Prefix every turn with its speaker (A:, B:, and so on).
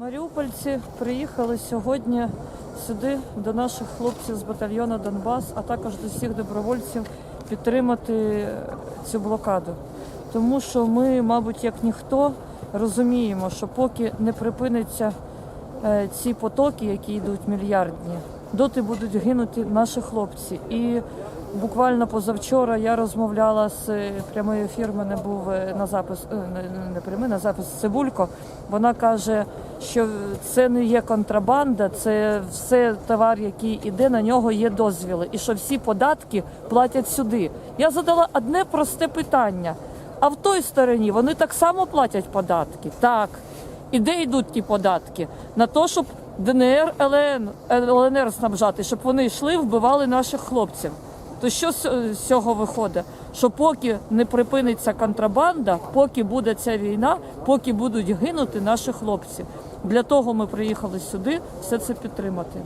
A: Маріупольці приїхали сьогодні сюди до наших хлопців з батальйону Донбас, а також до всіх добровольців підтримати цю блокаду. Тому що ми, мабуть, як ніхто, розуміємо, що поки не припиняться е, ці потоки, які йдуть мільярдні, доти будуть гинути наші хлопці. І буквально позавчора я розмовляла з е, прямий ефір. Мене був е, на запис не- не прямий, на запис Цибулько. Вона каже, що це не є контрабанда, це все товар, який іде, на нього є дозвіли, і що всі податки платять сюди. Я задала одне просте питання. А в той стороні вони так само платять податки? Так. І де йдуть ті податки? На те, щоб ДНР, ЛН, ЛНР снабжати, щоб вони йшли, вбивали наших хлопців. То що з цього виходить? Що поки не припиниться контрабанда, поки буде ця війна, поки будуть гинути наші хлопці. Для того ми приїхали сюди все це підтримати.